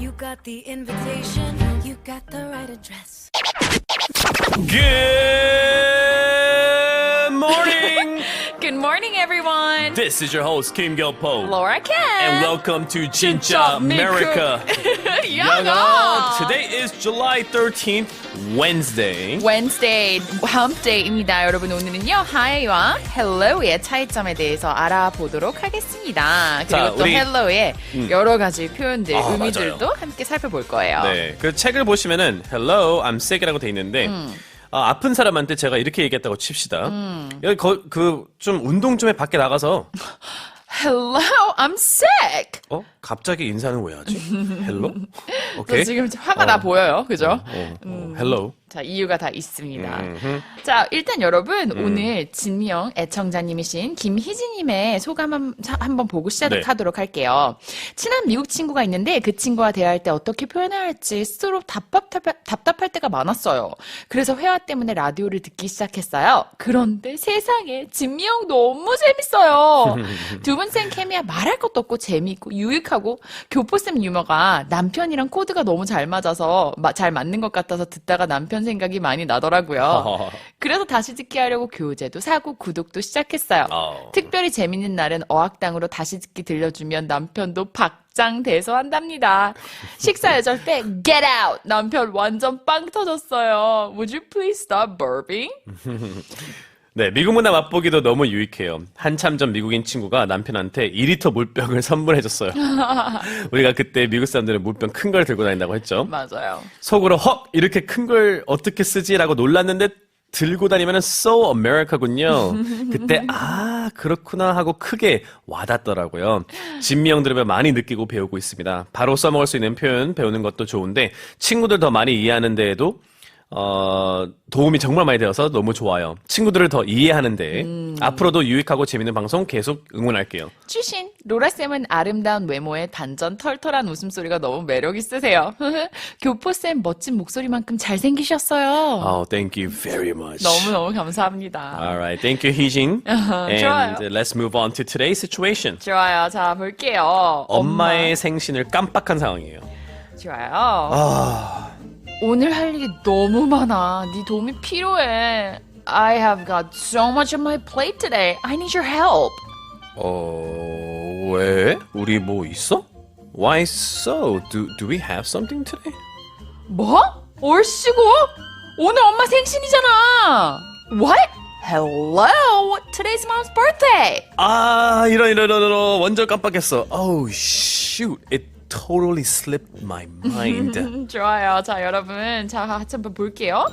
You got the invitation, you got the right address. Good morning. Good morning, everyone. this is your host Kim Gyeopo, Laura Ken. and welcome to Jinja America. 야가. Today is July 13th, Wednesday. Wednesday, Hump Day입니다. 여러분 오늘은요, Hi와 Hello의 차이점에 대해서 알아보도록 하겠습니다. 그리고 자, 또 우리- Hello의 여러 가지 표현들, 아, 의미들도 함께 살펴볼 거예요. 네, 그 책을 보시면은 Hello, I'm sick이라고 돼 있는데 음. 아, 아픈 사람한테 제가 이렇게 얘기했다고 칩시다. 여기 그좀 운동 좀 해 밖에 나가서 Hello, I'm sick. 어 갑자기 인사는 왜 하지? Hello? 저 오케이. 지금 화가 나 보여요, 그죠? 어, 어, Hello. 자, 이유가 다 있습니다. 음흠. 자, 일단 여러분, 오늘 진명 애청자님이신 김희진님의 소감 한, 한번 보고 시작하도록 할게요. 친한 미국 친구가 있는데 그 친구와 대화할 때 어떻게 표현해야 할지 스스로 답답할, 답답할 때가 많았어요. 그래서 회화 때문에 라디오를 듣기 시작했어요. 그런데 세상에 진명 너무 재밌어요. 두 분생 케미야 말할 것도 없고 재미있고 유익하고 교포쌤 유머가 남편이랑 코드가 너무 잘 맞아서 마- 잘 맞는 것 같아서 듣다가 남편 생각이 많이 나더라고요. 그래서 다시 듣기 하려고 교재도 사고 구독도 시작했어요. 어. 특별히 재밌는 날은 어학당으로 다시 듣기 들려주면 남편도 박장 대소한답니다. 식사 예절 때 get out 남편 완전 빵 터졌어요. Would you please stop burping? 네, 미국 문화 맛보기도 너무 유익해요. 한참 전 미국인 친구가 남편한테 2리터 물병을 선물해줬어요. 우리가 그때 미국 사람들은 물병 큰 걸 들고 다닌다고 했죠. 맞아요. 속으로 헉 이렇게 큰 걸 어떻게 쓰지라고 놀랐는데 들고 다니면 so America군요. 그때 아 그렇구나 하고 크게 와닿더라고요. 진미 형 들으면 많이 느끼고 배우고 있습니다. 바로 써먹을 수 있는 표현 배우는 것도 좋은데 친구들 더 많이 이해하는 데에도 어, 도움이 정말 많이 되어서 너무 좋아요. 친구들을 더 이해하는데 앞으로도 유익하고 재밌는 방송 계속 응원할게요. 추신 로라쌤은 아름다운 외모에 반전 털털한 웃음소리가 너무 매력 있으세요. 교포쌤 멋진 목소리만큼 잘생기셨어요. Oh, thank you very much. 너무너무 감사합니다. Alright, thank you, 희진. And 좋아요. let's move on to today's situation. 좋아요. 자, 볼게요. 엄마의 생신을 깜빡한 상황이에요. 좋아요. 아, 오늘 할 일이 너무 많아. 네 도움이 필요해. I have got so much on my plate today. I need your help. 어, 왜? 우리 뭐 있어? Why so? Do, do we have something today? 뭐? 얼씨구? 오늘 엄마 생신이잖아. What? Hello. Today's mom's birthday. 아, 이런, 이런, 이런, 이런. 완전 깜빡했어. Oh, shoot. It totally slipped my mind. 음, 좋아요. 자, 여러분. 자, 같이 한번 볼게요.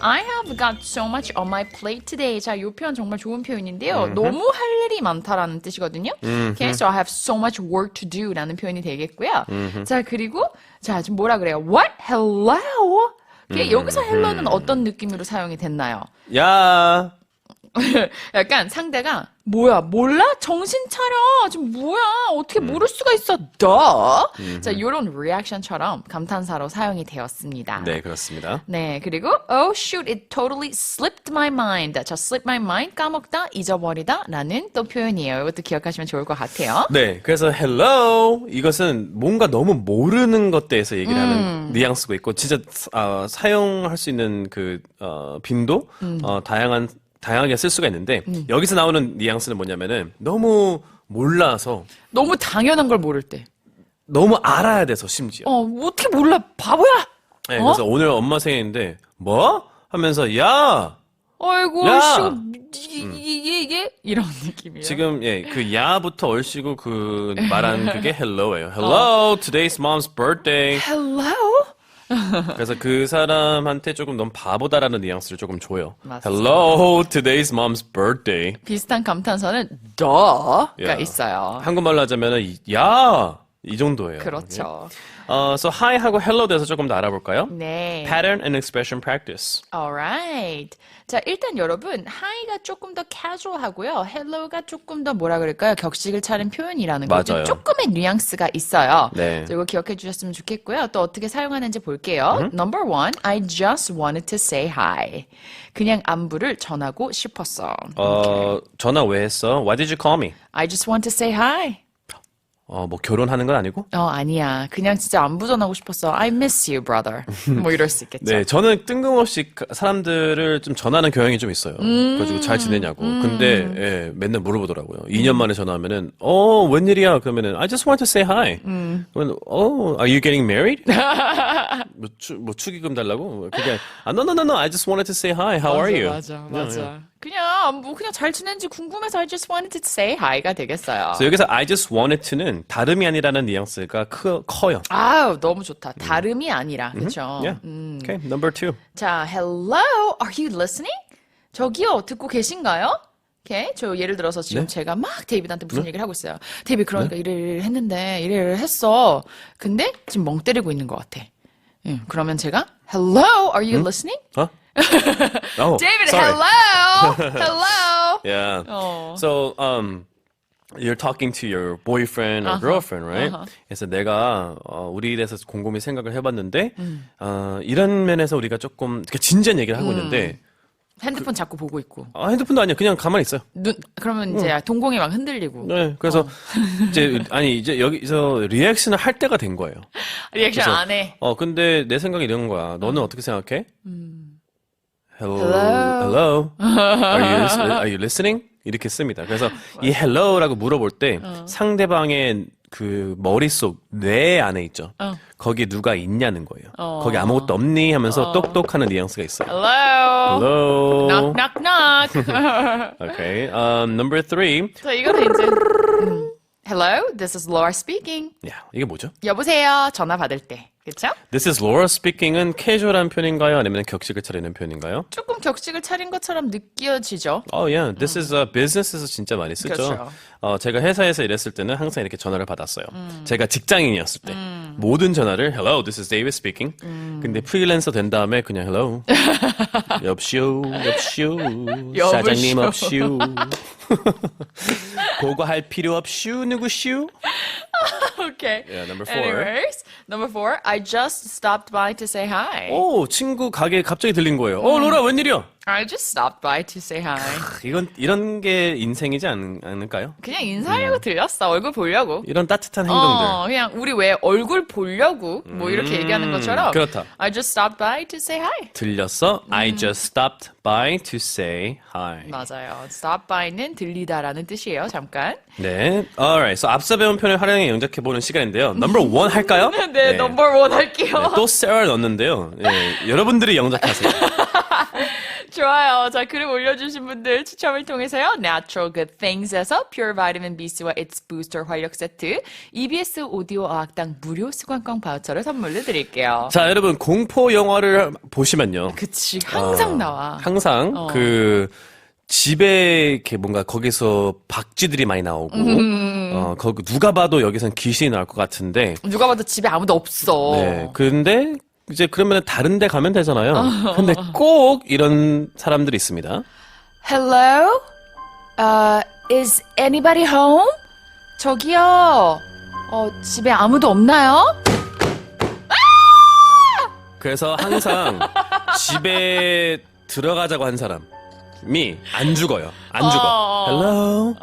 I have got so much on my plate today. 자, 이 표현 정말 좋은 표현인데요. 너무 할 일이 많다라는 뜻이거든요. Okay, so I have so much work to do 라는 표현이 되겠고요. 자, 그리고, 자, 지금 뭐라 그래요? What? Hello? Okay, 여기서 hello는 어떤 느낌으로 사용이 됐나요? 야, 약간 상대가 뭐야 몰라 정신 차려 지금 뭐야 어떻게 모를 수가 있어 더. 자 이런 리액션처럼 감탄사로 사용이 되었습니다. 네, 그렇습니다. 네, 그리고 oh shoot it totally slipped my mind. 자 slip my mind 까먹다 잊어버리다라는 또 표현이에요. 이것도 기억하시면 좋을 것 같아요. 네, 그래서 hello 이것은 뭔가 너무 모르는 것 대해서 얘기를 음. 하는 뉘앙스가 있고 진짜 어, 사용할 수 있는 그 어, 빈도 음. 어, 다양한 다양하게 쓸 수가 있는데 여기서 나오는 뉘앙스는 뭐냐면은 너무 몰라서 너무 당연한 걸 모를 때. 너무 알아야 돼서 심지어. 어 어떻게 몰라 바보야. 네, 어? 그래서 오늘 엄마 생일인데 뭐 하면서 야 아이고 야! 씨 이게 이게 이게 이런 느낌이에요. 지금 예 그 야부터 얼씨구 그 말한 그게 hello예요. Hello, today's mom's birthday. Hello. 그래서 그 사람한테 조금 너무 바보다라는 뉘앙스를 조금 줘요. 맞습니다. Hello, today's mom's birthday. 비슷한 감탄사는 더가 야. 있어요. 한국말로 하자면은 이- 야! 이 정도예요. 그렇죠. 어, so hi하고 hello 대해서 조금 더 알아볼까요? 네. Pattern and expression practice. Alright. 자, 일단 여러분, hi가 조금 더 casual하고요. hello가 조금 더 뭐라 그럴까요? 격식을 차린 표현이라는 거죠. 조금의 뉘앙스가 있어요. 네. 자, 이거 기억해 주셨으면 좋겠고요. 또 어떻게 사용하는지 볼게요. 음. Number one, I just wanted to say hi. 그냥 안부를 전하고 싶었어. 어, 전화 왜 했어? Why did you call me? I just want to say hi. 어, 뭐 결혼하는 건 아니고? 어, 아니야. 그냥 진짜 안부 전하고 싶었어. I miss you, brother. 뭐 이럴 수 있겠죠. 네, 저는 뜬금없이 가- 사람들을 좀 전하는 경향이 좀 있어요. 음. 그래가지고 잘 지내냐고. 근데 예, 맨날 물어보더라고요. 2년 만에 전화하면은 어 웬일이야? 그러면은 I just want to say hi. 음. 그러면 어 Are you getting married? 뭐, 추, 뭐 축의금 달라고? 그게 아 no no no no I just wanted to say hi. How are you? 맞아, 맞아. 그냥 뭐 그냥 잘 지낸지 궁금해서 I just wanted to say hi가 되겠어요. 그래서 여기서 I just wanted to는 다름이 아니라는 뉘앙스가 크, 커요. 아우 너무 좋다. 다름이 아니라 그렇죠. Yeah. Okay, number two. 자, hello, are you listening? 저기요, 듣고 계신가요? 오케이, 저 예를 들어서 지금 네. 제가 막 데이비드한테 무슨 얘기를 하고 있어요. 데이비 그러니까 이래를 했는데 이래를 했어. 근데 지금 멍 때리고 있는 것 같아. 응, 그러면 제가 hello, are you listening? 어? oh, David, sorry. hello, hello. Yeah. 어. So, um, you're talking to your boyfriend or girlfriend, right? 그래서 내가 어, 우리에 대해서 곰곰이 생각을 해봤는데, 어, 이런 면에서 우리가 조금 진지한 얘기를 하고 있는데, 핸드폰 자꾸 보고 있고 아, 핸드폰도 아니야. 그냥 가만히 있어요. 눈 그러면 이제 동공이 막 흔들리고 네. 그래서 이제 아니 이제 여기서 리액션을 할 때가 된 거예요. 리액션 그래서, 안 해. 어, 근데 내 생각이 이런 거야. 너는 어 떻게 생각해? Hello. Hello. Hello. Are you, lis- are you listening? 이렇게 씁니다. 그래서 이 hello라고 물어볼 때 상대방의 그 머릿속 뇌 안에 있죠. 어. 거기 누가 있냐는 거예요. 거기 아무것도 없니 하면서 똑똑하는 뉘앙스가 있어요. Hello. Hello. Knock knock knock. Okay. Um, number three. 자, 이거는 이제 음. Hello, this is Laura speaking. 야, 이게 뭐죠? 여보세요. 전화 받을 때. 그쵸? This is Laura speaking은 캐주얼한 표현인가요? 아니면 격식을 차리는 표현인가요? 조금 격식을 차린 것처럼 느껴지죠? 어, yeah. This is a business에서 진짜 많이 쓰죠. 그렇죠. 어, 제가 회사에서 일했을 때는 항상 이렇게 전화를 받았어요. 제가 직장인이었을 때 모든 전화를 Hello, this is David speaking. 근데 프리랜서 된 다음에 그냥 Hello, 여보시오, 여보시오, 사장님 없시오. 보고할 필요 없시오, 누구시오? Okay. Yeah, number four. Anyways, number four, I just stopped by to say hi. 오, 친구 가게 갑자기 들린 거예요. 어, 로라 웬일이야? I just stopped by to say hi. 이건 이런 게 인생이지 않, 않을까요? 그냥 인사하려고 들렸어. 얼굴 보려고. 이런 따뜻한 행동들. 어, 그냥 우리 왜 얼굴 보려고 뭐 이렇게 얘기하는 것처럼 그렇다. I just stopped by to say hi. 들렸어? I just stopped by to say hi. 맞아요. stop by는 들리다라는 뜻이에요. 잠깐. 네. Alright. So 앞서 배운 표현을 활용해 영작해 보는 시간인데요. Number one 할까요? 네, 넘버 원 할게요. 네, 또 Sarah 넣었는데요. 예, 여러분들이 영작하세요. 좋아요. 자, 글을 올려주신 분들 추첨을 통해서요. Natural Good Things에서 Pure Vitamin B3와 Its Booster 활력 세트, EBS 오디오 어학당 무료 수강권 바우처를 선물로 드릴게요. 자, 여러분 공포 영화를 보시면요. 그치, 항상 나와. 항상 어. 그 집에 이렇게 뭔가 거기서 박쥐들이 많이 나오고 음. 어, 거기 누가 봐도 여기선 귀신이 나올 것 같은데 누가 봐도 집에 아무도 없어. 네. 근데 이제 그러면 다른 데 가면 되잖아요. 어. 근데 꼭 이런 사람들이 있습니다. Hello? Uh, is anybody home? 저기요. 어, 집에 아무도 없나요? 그래서 항상 집에 들어가자고 한 사람 이안 죽어요. 안 죽어. 어. Hello?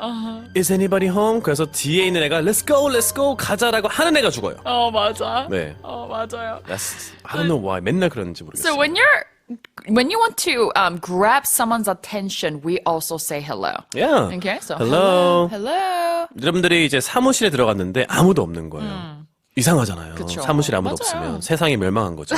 Is anybody home? 그래서 뒤에 있는 애가 Let's go, let's go 가자라고 하는 애가 죽어요. 어, 맞아. 네. 어, 맞아요. That's, I don't know why. 맨날 그러는지 모르겠어요. So when you're when you want to um, grab someone's attention, we also say hello. yeah. Okay, so Hello. hello. 여러분들이 이제 사무실에 들어갔는데 아무도 없는 거예요. 이상하잖아요. 음. 그쵸. 사무실에 아무도 맞아요. 없으면 세상이 멸망한 거죠.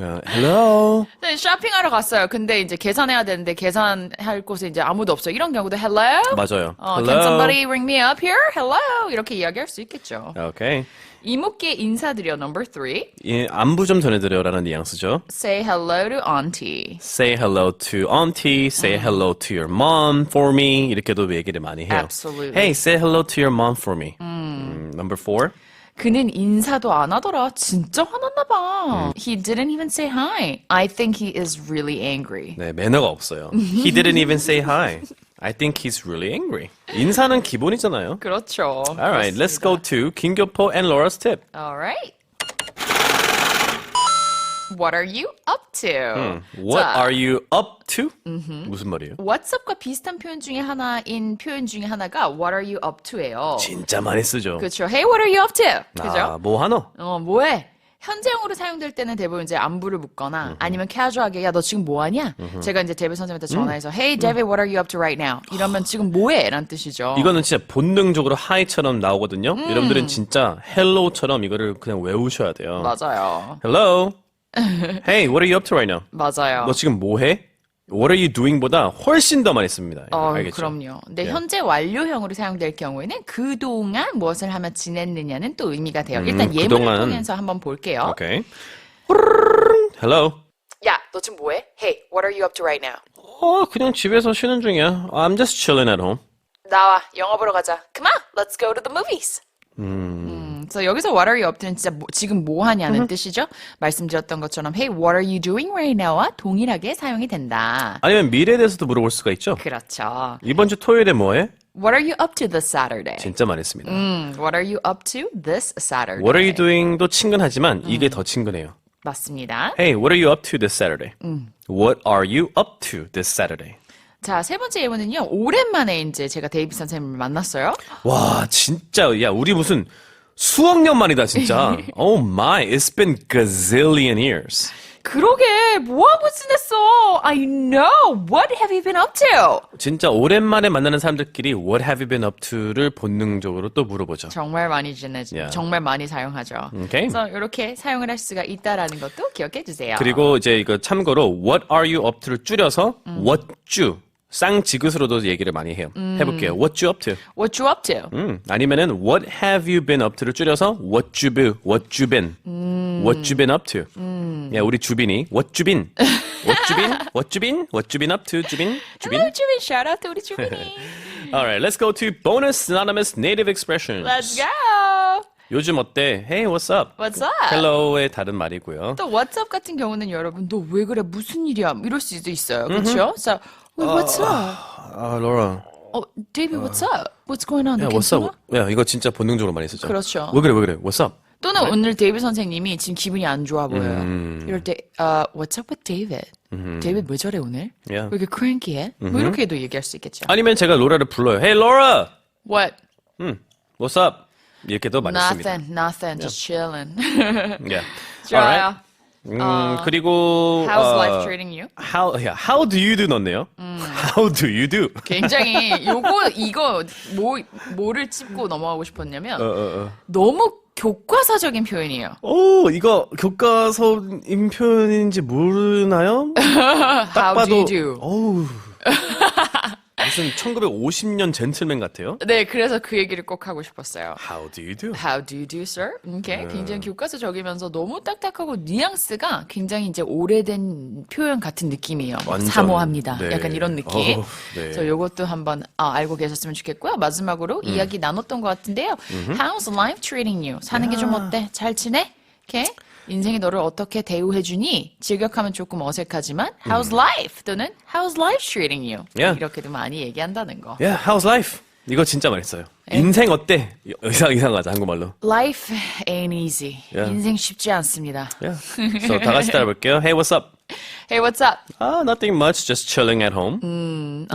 야, Hello. 네, 쇼핑하러 갔어요. 근데 이제 계산해야 되는데 계산할 곳에 이제 아무도 없어요. 이런 경우도 hello. 맞아요. 어, Hello. can somebody ring me up here? Hello. 이렇게 이야기할 수 있겠죠. 오케이. 이모께 인사드려 number three. 예, 안부 좀 전해드려라는 뉘앙스죠. Say hello to auntie. Say hello to auntie, say hello to your mom for me. 이렇게도 얘기를 많이 해요. Absolutely. Hey, say hello to your mom for me. 음, number four. 그는 인사도 안 하더라. 진짜 화났나 봐. He didn't even say hi. I think he is really angry. 네, 매너가 없어요. He didn't even say hi. I think he's really angry. 인사는 기본이잖아요. 그렇죠. Alright, let's go to 김교포 and Laura's tip. All right. What are you up to? 음, What 자, are you up to? 무슨 말이에요? What's up과 비슷한 표현 중에 하나인 표현 중에 하나가 What are you up to예요. 진짜 많이 쓰죠. 그렇죠. Hey, what are you up to? 그죠? 아, 뭐 하노? 어, 뭐해? 현재형으로 사용될 때는 대부분 이제 안부를 묻거나 아니면 캐주얼하게 야 너 지금 뭐하냐? 제가 이제 데뷔 선생님한테 전화해서 Hey David, what are you up to right now? 이러면 지금 뭐해? 라는 뜻이죠. 이거는 진짜 본능적으로 하이처럼 나오거든요. 음. 여러분들은 진짜 헬로우처럼 이거를 그냥 외우셔야 돼요. 맞아요. Hello. Hey, what are you up to right now? 맞아요. 너 지금 뭐 해? What are you doing보다 훨씬 더 많이 씁니다. 어, 알겠죠? 그럼요. 근데 예. 현재 완료형으로 사용될 경우에는 그동안 무엇을 하며 지냈느냐는 또 의미가 돼요. 일단 예문을 음, 그동안. 통해서 한번 볼게요. 오케이. Hello. 야, 너 지금 뭐해? Hey, what are you up to right now? 어, 그냥 집에서 쉬는 중이야. I'm just chilling at home. 나와, 영화 보러 가자. Come on, let's go to the movies. 음, 그래서 여기서 what are you up to는 진짜 뭐- 지금 뭐 하냐는 뜻이죠. 말씀드렸던 것처럼 hey, what are you doing right now와 동일하게 사용이 된다. 아니면 미래에 대해서도 물어볼 수가 있죠. 그렇죠. 이번 주 토요일에 뭐 해? What are you up to this Saturday? 진짜 많이 씁니다. 음, what are you up to this Saturday? What are you doing도 친근하지만 이게 더 친근해요. 맞습니다. Hey, what are you up to this Saturday? What are you up to this Saturday? 자, 세 번째 예문은요. 오랜만에 이제 제가 데이비 선생님을 만났어요. 와, 진짜 야, 우리 무슨 수억 년 만이다, 진짜. oh my, it's been gazillion years. 그러게 뭐하고 지냈어? I know. What have you been up to? 진짜 오랜만에 만나는 사람들끼리 What have you been up to를 본능적으로 또 물어보죠. 정말 많이 지내죠. Yeah. 정말 많이 사용하죠. 오케이. 그래서 이렇게 사용을 할 수가 있다라는 것도 기억해 주세요. 그리고 이제 이거 참고로 What are you up to를 줄여서 What you 쌍지긋으로도 얘기를 많이 해요. 해볼게요. What you up to? What you up to? 음, 아니면은 What have you been up to를 줄여서 What you been? What you been? What you been up to? 야, 우리 주빈이 What you been? What you been? What you been? What you been up to? 주빈? 주빈? Hello, 주빈. Shout out to 우리 주빈이. Alright, let's go to bonus synonymous native expressions. Let's go. 요즘 어때? Hey, what's up? What's up? Hello의 다른 말이고요. 또 WhatsApp 같은 경우는 여러분 너 왜 그래 무슨 일이야 이럴 수도 있어요 그렇죠? So well, what's up? 아, 로라. 어, David, what's up? What's going on? 야, 너 what's 괜찮아? up? 야, 이거 진짜 본능적으로 많이 쓰죠. 그렇죠. 왜 그래, 왜 그래? What's up? 또는 오늘 데이비 선생님이 지금 기분이 안 좋아 보여요. 음. 이럴 때, uh, what's up with David? David 왜 저래 오늘? Yeah. 왜 이렇게 cranky해? 뭐 이렇게도 얘기할 수 있겠죠. 아니면 제가 로라를 불러요. Hey, Laura! What? What's up? 이렇게도 많이 씁니다. Nothing, nothing, just chilling. Yeah. 좋아요. 음, 그리고 How's 어, life treating you? How, yeah, how do you do 넣네요. How do you do? 굉장히 요거 이거 뭐 뭐를 짚고 넘어가고 싶었냐면 어, 어, 어. 너무 교과서적인 표현이에요. 오, 이거 교과서인 표현인지 모르나요? 딱 How do you 봐도 do? 어우. 무슨 1950년 젠틀맨 같아요. 네, 그래서 그 얘기를 꼭 하고 싶었어요. How do you do? How do you do, sir? 이렇게 네. 굉장히 교과서적이면서 너무 딱딱하고 뉘앙스가 굉장히 이제 오래된 표현 같은 느낌이에요. 뭐 완전, 사모합니다. 네. 약간 이런 느낌. 어우, 네. 그래서 요것도 한번 아, 알고 계셨으면 좋겠고요. 마지막으로 음. 이야기 나눴던 것 같은데요. How's life treating you? 사는 게 좀 어때? 잘 지내? 이렇게 인생이 너를 어떻게 대우해주니? 직역하면 조금 어색하지만 How's life? 또는 How's life treating you? 음. Yeah. 이렇게도 많이 얘기한다는 거. Yeah, how's life? 이거 진짜 많이 써요. 인생 어때? 이상 이상하죠 한국말로. Life ain't easy. Yeah. 인생 쉽지 않습니다. Yeah. So 다 같이 따라 볼게요. Hey, what's up? Hey, what's up? Ah, nothing much. Just chilling at home. 음,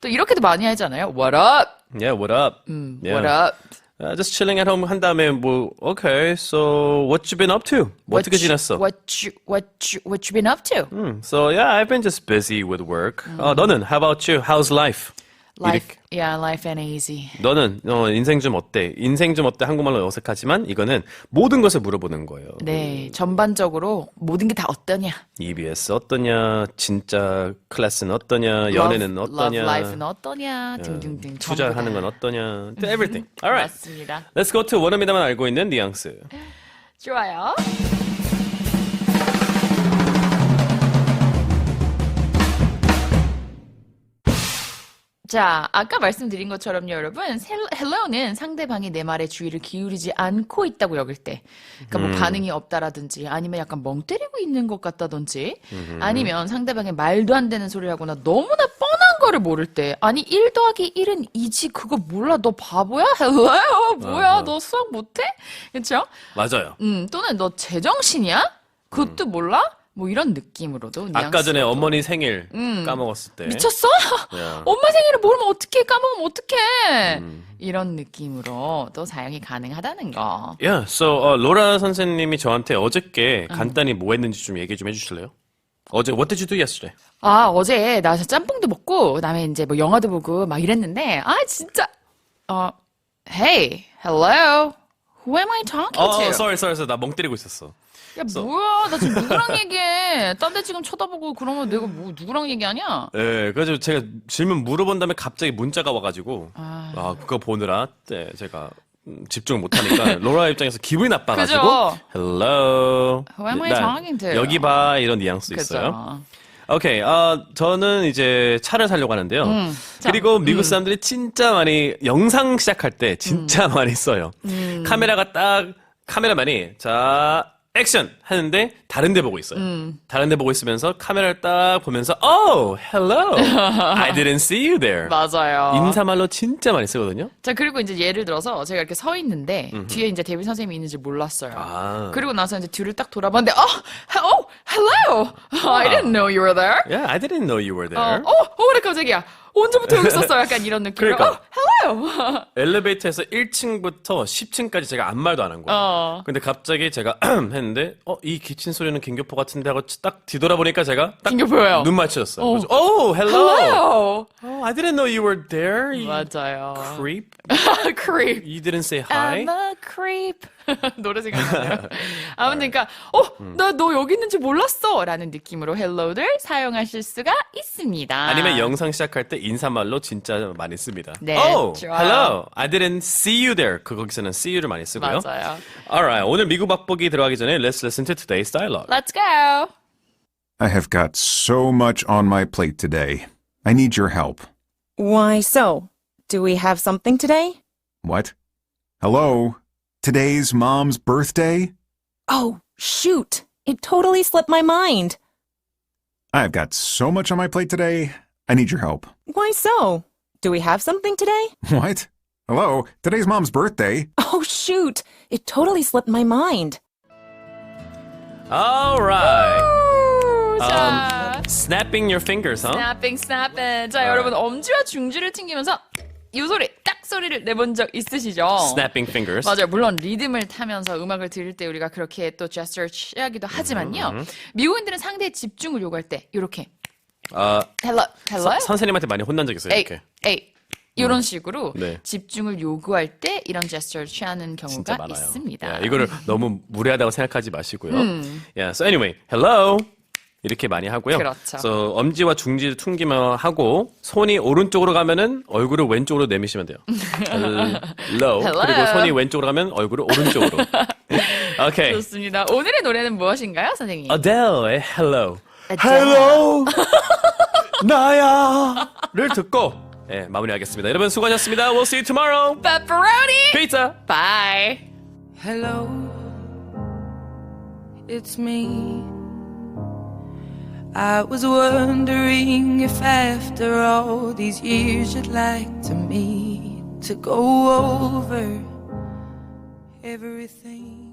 또 이렇게도 많이 하잖아요. What up? Yeah, what up? Yeah. 음, What up? Uh, just chilling at home 한 다음에 뭐 okay, so what you been up to? 뭐 어떻게 What you- 지냈어? What you, what you, what you been up to? 음, so yeah, I've been just busy with work. 어, 너는 how about you? How's life? Life, yeah, life ain't easy. 너는 어, 인생 좀 어때? 인생 좀 어때? 한국말로 어색하지만 이거는 모든 것을 물어보는 거예요. 네, 전반적으로 모든 게 다 어떠냐? EBS 어떠냐? 진짜 클래스는 어떠냐? 연애는 love, 어떠냐? Love life는 어떠냐? 등등등. 전부 다. 투자하는 건 어떠냐? Everything. Alright. 맞습니다. Let's go to 원어민다만 알고 있는 뉘앙스. 좋아요. 자, 아까 말씀드린 것처럼요, 여러분. 헬- hello는 상대방이 내 말에 주의를 기울이지 않고 있다고 여길 때. 그러니까 뭐 반응이 없다라든지, 아니면 약간 멍 때리고 있는 것 같다든지, 아니면 상대방이 말도 안 되는 소리를 하거나 너무나 뻔한 거를 모를 때, 아니, 1 더하기 1은 2지, 그거 몰라, 너 바보야? hello? 뭐야, 너 수학 못해? 그쵸? 맞아요. 음, 또는 너 제정신이야? 그것도 몰라? 뭐 이런 느낌으로도 아까 전에 뉘앙스로도. 어머니 생일 까먹었을 때. 미쳤어? 야. 엄마 생일을 모르면 어떡해 까먹으면 어떡해 음. 이런 느낌으로 또 사용이 가능하다는 거 Yeah, so 어, 로라 선생님이 저한테 어저께 음. 간단히 뭐 했는지 좀 얘기 좀 해주실래요? 어제 What did you do yesterday? 아, 어제 나 짬뽕도 먹고, 그다음에 이제 뭐 영화도 보고 막 이랬는데, 아, 진짜, 어, hey, hello, who am I talking 어, to? sorry, sorry, sorry, 나 멍 때리고 있었어. 야, 뭐야, 나 지금 누구랑 얘기해? 딴 데 지금 쳐다보고 그러면 내가 뭐 누구랑 얘기하냐? 네, 그래서 제가 질문 물어본 다음에 갑자기 문자가 와가지고 아, 그거 보느라 네, 제가 음, 집중을 못하니까 로라 입장에서 기분이 나빠가지고 그죠? Hello. Who am I 나 talking to? 여기 봐 이런 뉘앙스 있어요. 그죠? 오케이, 아 저는 이제 차를 사려고 하는데요. 그리고 미국 사람들이 진짜 많이 영상 시작할 때 진짜 많이 써요. 카메라가 딱 카메라만이 자 액션 하는데 다른 데 보고 있어요. 다른 데 보고 있으면서 카메라를 딱 보면서 Oh, hello. I didn't see you there. 맞아요. 인사말로 진짜 많이 쓰거든요. 자, 그리고 이제 예를 들어서 제가 이렇게 서 있는데, 뒤에 이제 데뷔 선생님이 있는지 몰랐어요. 아. 그리고 나서 이제 뒤를 딱 돌아봤는데, 어, oh, hello! I didn't know you were there. Yeah, I didn't know you were 어, there. 어, 어, 그래, 깜짝이야. 언제부터 여기 있었어? 약간 이런 느낌으로. 그러니까. 어, hello! 엘리베이터에서 1층부터 10층까지 제가 아무 말도 안 한 거예요. 어. 근데 갑자기 제가 했는데 어 이 기침 소리는 김교포 같은데 하고 딱 뒤돌아보니까 제가 딱 김교포예요. 눈 맞췄어요. 어. 그래서, oh, hello. hello! Oh, I didn't know you were there. You 맞아요. creep. creep. You didn't say hi. I'm a creep. 노래 생각나요. 아무튼 그러니까 어, 나 너 여기 있는지 몰랐어. 라는 느낌으로 hello를 사용하실 수가 있습니다. 아니면 영상 시작할 때 인사말로 진짜 많이 씁니다. 네, oh, 좋아요. hello. I didn't see you there. 그 거기서는 see you를 많이 쓰고요. 맞아요. Alright, 오늘 미국 맛보기 들어가기 전에 let's listen to today's dialogue. Let's go. I have got so much on my plate today. I need your help. Why so? Do we have something today? What? Hello? Today's mom's birthday? Oh, shoot. It totally slipped my mind. I've got so much on my plate today. I need your help. Why so? Do we have something today? What? Hello? Today's mom's birthday? Oh, shoot. It totally slipped my mind. Alright. 자, Um, snapping your fingers, huh? snapping, snapping. 자, 여러분 엄지와 중지를 튕기면서 이 소리, 딱 소리를 내본 적 있으시죠? Snapping fingers. 맞아요. 물론 리듬을 타면서 음악을 들을 때 우리가 그렇게 또 제스처를 취하기도 하지만요. 미국인들은 상대의 집중을 요구할 때 이렇게 아, hello, hello, 선생님한테 많이 혼난 적 있어요, 에이, 이렇게. 에이. 이런 식으로 네. 집중을 요구할 때 이런 제스처를 취하는 진짜 경우가 많아요. 있습니다. 야, 이거를 너무 무례하다고 생각하지 마시고요. 음. Yeah, so anyway, hello. 이렇게 많이 하고요. 그렇죠. So 엄지와 중지를 퉁기며 하고 손이 오른쪽으로 가면은 얼굴을 왼쪽으로 내미시면 돼요. hello. Hello. 그리고 손이 왼쪽으로 가면 얼굴을 오른쪽으로. 오케이. 좋습니다. 오늘의 노래는 무엇인가요, 선생님? Adele의 hello. Adele. hello. 나야를 듣고 예, 마무리하겠습니다. 여러분 수고하셨습니다. We'll see you tomorrow. Pepperoni. Pizza. Bye. Hello, it's me. I was wondering if after all these years you'd like to meet to go over everything.